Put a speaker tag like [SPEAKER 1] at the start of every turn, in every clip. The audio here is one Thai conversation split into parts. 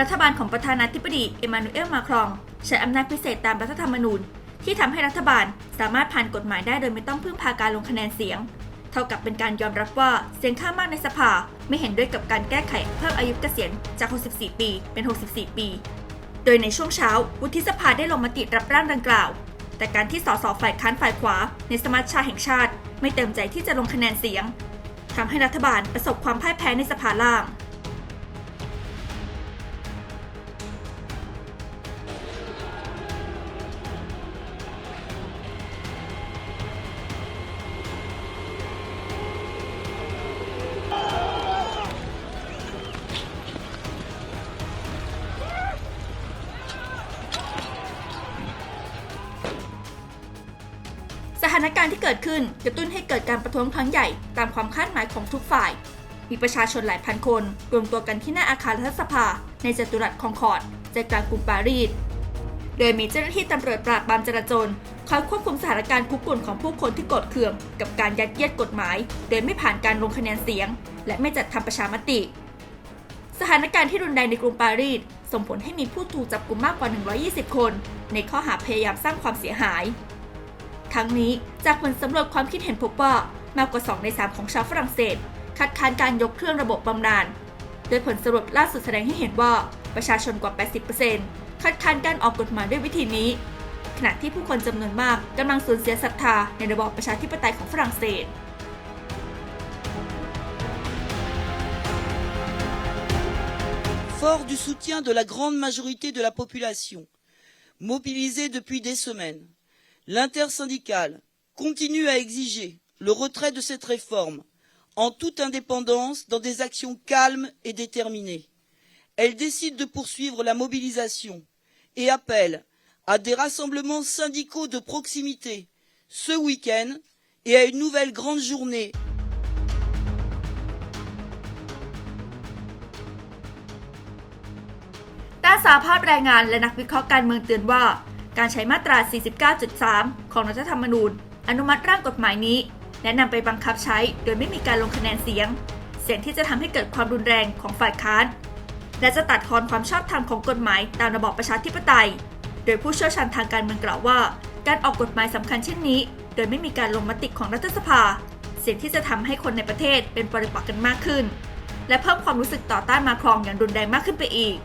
[SPEAKER 1] รัฐบาลของประธานาธิบดีเอมานูเอลมาครอง ใช้อำนาจพิเศษตามรัฐธรรมนูญ ที่ทำให้รัฐบาลสามารถผ่านกฎหมายได้โดยไม่ต้องพึ่งพาการลงคะแนนเสียง เท่ากับเป็นการยอมรับว่าเสียงข้างมากในสภาไม่เห็นด้วยกับการแก้ไขเพิ่มอายุเกษียณจาก 64 ปีเป็น 64 ปี โดยในช่วงเช้าวุฒิสภาได้ลงมติรับร่างดังกล่าว แต่การที่สสฝ่ายค้านฝ่ายขวา ในสมัชชาแห่งชาติ ไม่เต็มใจที่จะลงคะแนนเสียงทำให้รัฐบาลประสบความพ่ายแพ้ในสภาล่าง ถานการณ์ที่เกิดขึ้นกระตุ้นให้เกิดการประท้วงครั้งใหญ่ตามความคาดหมายของทุกฝ่าย มีประชาชนหลายพันคน รวมตัวกันที่หน้าอาคารรัฐสภา ในจัตุรัสคองคอร์ดใจกลางกรุงปารีส โดยมีเจ้าหน้าที่ตำรวจปราบปรามจราจรคอยควบคุมสถานการณ์คุกรุ่นของผู้คนที่โกดเคือง กับการยัดเยียดกฎหมาย โดยไม่ผ่านการลงคะแนนเสียง และไม่จัดทำประชามติ สถานการณ์ที่รุนแรงในกรุงปารีสส่งผลให้มีผู้ถูกจับกุมมากกว่า 120 คน ในข้อหาพยายามสร้างความเสียหาย ทั้งนี้จากผลสำรวจความคิดเห็นพบว่ามากกว่า 2 ใน 3 ของชาวฝรั่งเศส คัดค้านการยกเครื่องระบบบำนาญโดยผลสำรวจล่าสุดแสดงให้เห็นว่าประชาชนกว่า 80%คัดค้านการออกกฎหมายด้วยวิธีนี้ ขณะที่ผู้คนจำนวนมากกำลังสูญเสียศรัทธาในระบอบประชาธิปไตยของฝรั่งเศส
[SPEAKER 2] Fort du soutien de la grande majorité de la population, mobilisée depuis des semaines, l'intersyndicale continue à exiger le retrait de cette réforme en toute indépendance dans des actions calmes et déterminées. Elle décide de poursuivre la mobilisation et appelle à des rassemblements syndicaux de proximité ce week-end et à une nouvelle grande journée
[SPEAKER 1] ด้านสาภาพแรงงานและนักวิเคราะห์การเมืองเตือนว่า การใช้มาตรา 49.3 ของรัฐธรรมนูญ อนุมัติร่างกฎหมายนี้ และนำไปบังคับใช้โดยไม่มีการลงคะแนนเสียง เสียงที่จะทำให้เกิดความรุนแรงของฝ่ายค้าน และจะตัดทอนความชอบธรรมของกฎหมายตามระบอบประชาธิปไตย โดยผู้เชี่ยวชาญทางการเมืองกล่าวว่า การออกกฎหมายสำคัญเช่นนี้ โดยไม่มีการลงมติของรัฐสภา เสียงที่จะทำให้คนในประเทศเป็นปริปักษ์กันมากขึ้น และเพิ่มความรู้สึกต่อต้านมาครองอย่างรุนแรงมากขึ้นไปอีก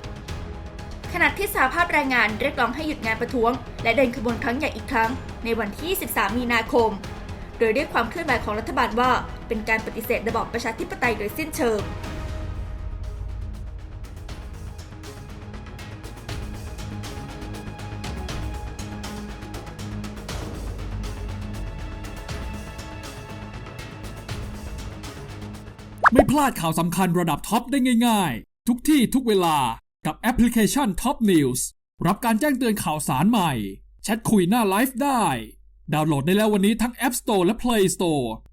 [SPEAKER 1] ขณะที่สาภาพแรงงานเรียกร้องให้หยุดงานประท้วง และเดินขบวนครั้งใหญ่อีกครั้ง ในวันที่23มีนาคม โดยเรียกความเคลื่อนไหวของรัฐบาลว่าเป็นการปฏิเสธระบอบประชาธิปไตยโดยสิ้นเชิง
[SPEAKER 3] ไม่พลาดข่าวสำคัญระดับท็อปได้ง่าย ๆ ทุกที่ทุกเวลา กับแอปพลิเคชัน Top News รับการแจ้งเตือนข่าวสารใหม่ แชทคุยหน้าไลฟ์ได้ ดาวน์โหลดได้แล้ววันนี้ทั้ง App Store และ Play Store